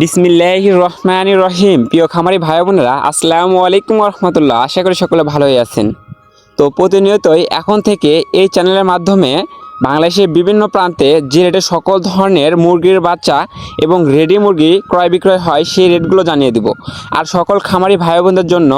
বিসমিল্লাহ রহমান রহিম প্রিয় খামারি ভাই বোনেরা, আসসালামু আলাইকুম রহমতুল্লাহ আশা করি সকলে ভালোই আছেন। তো প্রতিনিয়তই এখন থেকে এই চ্যানেলের মাধ্যমে বাংলাদেশের বিভিন্ন প্রান্তে যে রেটে সকল ধরনের মুরগির বাচ্চা এবং রেডি মুরগি ক্রয় বিক্রয় হয়, সেই রেটগুলো জানিয়ে দিব। আর সকল খামারি ভাই বোনদের জন্য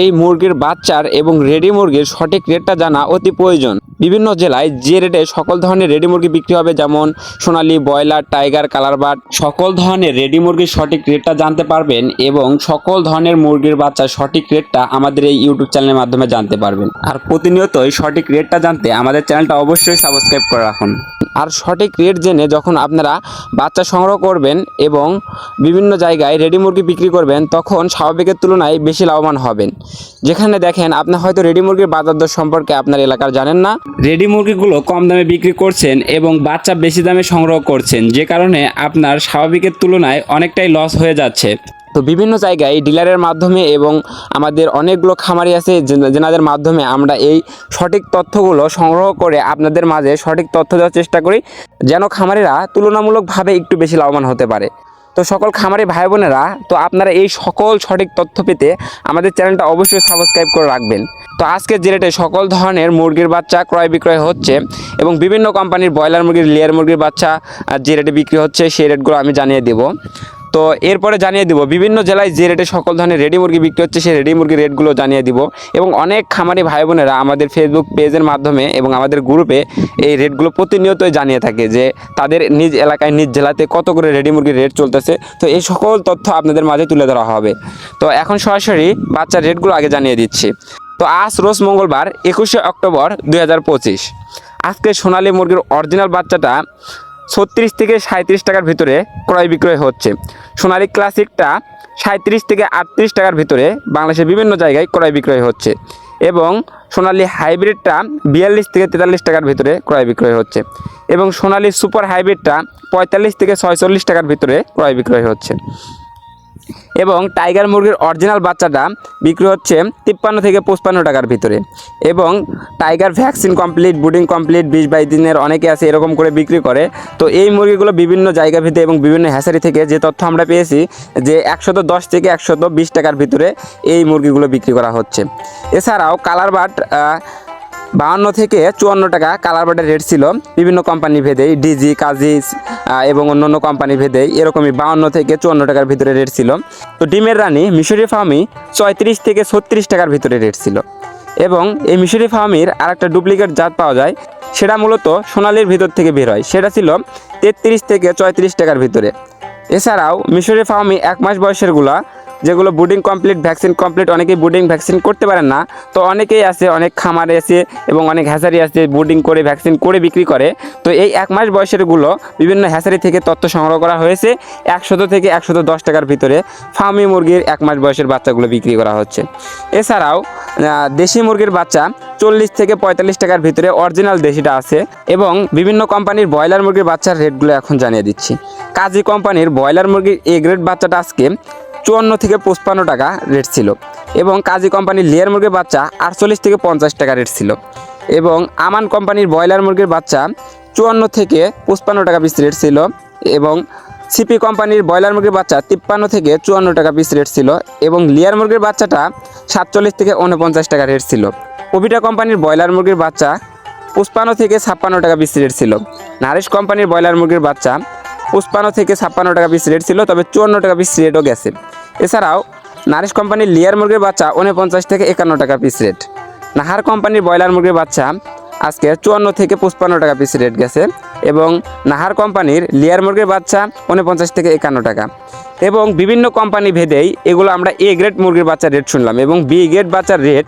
এই মুরগির বাচ্চার এবং রেডি মুরগির সঠিক রেটটা জানা অতি প্রয়োজন। বিভিন্ন জেলায় যে রেটে সকল ধরনের রেডি মুরগি বিক্রি হবে, যেমন সোনালি, ব্রয়লার, টাইগার কালারবার্ড সকল ধরনের রেডি মুরগির সঠিক রেটটা জানতে পারবেন এবং সকল ধরনের মুরগির বাচ্চার সঠিক রেটটা আমাদের এই ইউটিউব চ্যানেলের মাধ্যমে জানতে পারবেন। আর প্রতিনিয়তই সঠিক রেটটা জানতে আমাদের চ্যানেলটা অবশ্যই সাবস্ক্রাইব করে রাখুন। আর সঠিক রেট জেনে যখন আপনারা বাচ্চা সংগ্রহ করবেন এবং বিভিন্ন জায়গায় রেডি মুরগি বিক্রি করবেন, তখন স্বাভাবিকের তুলনায় বেশি লাভবান হবেন। যেখানে দেখেন, আপনি হয়তো রেডি মুরগির বাজার দর সম্পর্কে আপনার এলাকার জানেন না। রেডি মুরগিগুলো কম দামে বিক্রি করছেন এবং বাচ্চা বেশি দামে সংগ্রহ করছেন, যে কারণে আপনার স্বাভাবিকের তুলনায় অনেকটাই লস হয়ে যাচ্ছে। তো বিভিন্ন জায়গায় ডিলারের মাধ্যমে এবং আমাদের অনেকগুলো খামারি আছে যেনাদের মাধ্যমে আমরা এই সঠিক তথ্যগুলো সংগ্রহ করে আপনাদের মাঝে সঠিক তথ্য দেওয়ার চেষ্টা করি, যেন খামারিরা তুলনামূলকভাবে একটু বেশি লাভবান হতে পারে। তো সকল খামারি ভাই বোনেরা, তো আপনারা এই সকল সঠিক তথ্য পেতে আমাদের চ্যানেলটা অবশ্যই সাবস্ক্রাইব করে রাখবেন। তো আজকে যে রেটে সকল ধরনের মুরগির বাচ্চা ক্রয় বিক্রয় হচ্ছে এবং বিভিন্ন কোম্পানির ব্রয়লার মুরগির, লেয়ার মুরগির বাচ্চা যে রেটে বিক্রি হচ্ছে সেই রেটগুলো আমি জানিয়ে দেবো। তো এরপরে জানিয়ে দিব, বিভিন্ন জেলায় যে রেটে সকল ধরনের রেডি মুরগি বিক্রি হচ্ছে, সেই রেডি মুরগির রেটগুলো জানিয়ে দিব। এবং অনেক খামারি ভাই বোনেরা আমাদের ফেসবুক পেজের মাধ্যমে এবং আমাদের গ্রুপে এই রেটগুলো প্রতিনিয়তই জানিয়ে থাকে যে তাদের নিজ এলাকায়, নিজ জেলাতে কত করে রেডি মুরগির রেট চলতেছে। তো এই সকল তথ্য আপনাদের মাঝে তুলে ধরা হবে। তো এখন সরাসরি বাচ্চার রেটগুলো আগে জানিয়ে দিচ্ছি। তো আজ রোজ মঙ্গলবার, একুশে অক্টোবর দু হাজার পঁচিশ। আজকে সোনালী মুরগির অরিজিনাল বাচ্চাটা ছত্রিশ থেকে সাঁত্রিশ টাকার ভিতরে ক্রয় বিক্রয় হচ্ছে। সোনালী ক্লাসিকটা সাঁত্রিশ থেকে আটত্রিশ টাকার ভিতরে বাংলাদেশের বিভিন্ন জায়গায় ক্রয় বিক্রয় হচ্ছে এবং সোনালি হাইব্রিডটা বিয়াল্লিশ থেকে তেতাল্লিশ টাকার ভিতরে ক্রয় বিক্রয় হচ্ছে এবং সোনালি সুপার হাইব্রিডটা পঁয়তাল্লিশ থেকে ছয়চল্লিশ টাকার ভিতরে ক্রয় বিক্রয় হচ্ছে। এবং টাইগার মুরগির অরিজিনাল বাচ্চাটা বিক্রি হচ্ছে তিপ্পান্ন থেকে পঁচপান্ন টাকার ভিতরে। এবং tiger vaccine complete brooding complete, বিশ বাইশ দিনের অনেকে আছে এরকম করে বিক্রি করে। তো এই মুরগিগুলো বিভিন্ন জায়গা ভিতরে এবং বিভিন্ন হ্যাসারি থেকে যে তথ্য আমরা পেয়েছি যে একশত দশ থেকে একশত বিশ টাকার ভিতরে এই মুরগিগুলো বিক্রি করা হচ্ছে। এছাড়াও কালার বাট বাহান্ন থেকে চুয়ান্ন টাকা কালার বাটের রেট ছিল। বিভিন্ন কোম্পানি ভেদেই ডিজি কাজিস আহ, এবং অন্যান্য কোম্পানি ভেদেই এরকমই বাহান্ন থেকে চুয়ান্ন টাকার ভিতরে রেট ছিল। তো ডিমের রানী মিশরি ফার্মি ছয়ত্রিশ থেকে ছত্রিশ টাকার ভিতরে রেট ছিল। এবং এই মিশরি ফার্মির আর একটা ডুপ্লিকেট জাত পাওয়া যায় সেটা মূলত সোনালির ভিতর থেকে বের হয়। সেটা ছিল তেত্রিশ থেকে চৌত্রিশ টাকার ভিতরে। এছাড়াও মিশরি ফার্মি এক মাস বয়সেরগুলা যেগুলো বুডিং কমপ্লিট, ভ্যাকসিন কমপ্লিট, অনেকেই বুডিং ভ্যাকসিন করতে পারেন না। তো অনেকেই আছে, অনেক খামারে আছে এবং অনেক হ্যাসারি আছে বুডিং করে, ভ্যাকসিন করে বিক্রি করে। তো এই এক মাস বয়সেরগুলো বিভিন্ন হ্যাসারি থেকে তথ্য সংগ্রহ করা হয়েছে। একশত থেকে একশত দশ টাকার ভিতরে ফার্মি মুরগির এক মাস বয়সের বাচ্চাগুলো বিক্রি করা হচ্ছে। এছাড়াও দেশি মুরগির বাচ্চা চল্লিশ থেকে পঁয়তাল্লিশ টাকার ভিতরে অরিজিনাল দেশিটা আছে এবং বিভিন্ন কোম্পানির ব্রয়লার মুরগির বাচ্চার রেটগুলো এখন জানিয়ে দিচ্ছি। কাজী কোম্পানির ব্রয়লার মুরগির এ গ্রেড বাচ্চাটা আজকে চুয়ান্ন থেকে পঁচপান্ন টাকা রেট ছিল এবং কাজী কোম্পানির লেয়ার মুরগির বাচ্চা আটচল্লিশ থেকে পঞ্চাশ টাকা রেট ছিল এবং আমান কোম্পানির ব্রয়লার মুরগির বাচ্চা চুয়ান্ন থেকে পঁচপান্ন টাকা পিস রেট ছিল এবং সিপি কোম্পানির ব্রয়লার মুরগির বাচ্চা তিপ্পান্ন থেকে চুয়ান্ন টাকা পিস রেট ছিল এবং লেয়ার মুরগির বাচ্চাটা সাতচল্লিশ থেকে উনপঞ্চাশ টাকা রেট ছিল। ওভিটা কোম্পানির ব্রয়লার মুরগির বাচ্চা পঁচপান্ন থেকে ছাপ্পান্ন টাকা পিস রেট ছিল। নারিশ কোম্পানির ব্রয়লার মুরগির বাচ্চা পঁচপান্ন থেকে ছাপ্পান্ন টাকা পিস রেট ছিল, তবে চুয়ান্ন টাকা পিস রেটও গেছে। এছাড়াও, নারিশ কোম্পানির লিয়ার মুরগির বাচ্চা উনপঞ্চাশ থেকে একান্ন টাকা পিস রেট নাহার কোম্পানির ব্রয়লার মুরগির বাচ্চা আজকে চুয়ান্ন থেকে পঁচপান্ন টাকা পিস রেট গেছে এবং নাহার কোম্পানির লেয়ার মুরগির বাচ্চা উনপঞ্চাশ থেকে একান্ন টাকা। এবং বিভিন্ন কোম্পানি ভেদেই এগুলো আমরা এ গ্রেড মুরগির বাচ্চার রেট শুনলাম এবং বি গ্রেড বাচ্চার রেট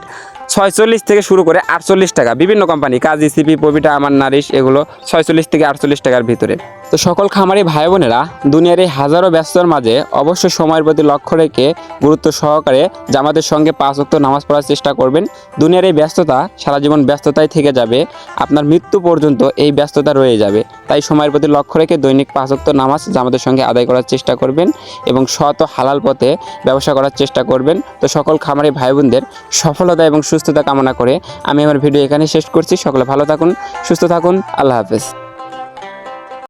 ছয়চল্লিশ থেকে শুরু করে আটচল্লিশ টাকা। বিভিন্ন কোম্পানি, কাজী সিপি পবিটা আমার নারিশ এগুলো ছয়চল্লিশ থেকে আটচল্লিশ টাকার ভিতরে। তো সকল খামারি ভাই বোনেরা দুনিয়ার এই হাজারো ব্যস্ততার মাঝে অবশ্যই সময়ের প্রতি লক্ষ্য রেখে গুরুত্ব সহকারে জামাতের সঙ্গে পাঁচ ওয়াক্ত নামাজ পড়ার চেষ্টা করবেন। দুনিয়ার এই ব্যস্ততা সারা জীবন ব্যস্ততাই থেকে যাবে, আপনার মৃত্যু পর্যন্ত এই ব্যস্ততা রয়ে যাবে। তাই সময়ের প্রতি লক্ষ্য রেখে দৈনিক পাঁচ ওয়াক্ত নামাজ জামাতের সঙ্গে আদায় করার চেষ্টা করবেন এবং ও হালাল পথে ব্যবসা করার চেষ্টা করবেন। তো সকল খামারি ভাই বোনদের সফলতা এবং সুস্থতা কামনা করে আমি আমার ভিডিও এখানে শেষ করছি। সকলে ভালো থাকুন, সুস্থ থাকুন, আল্লাহ হাফেজ।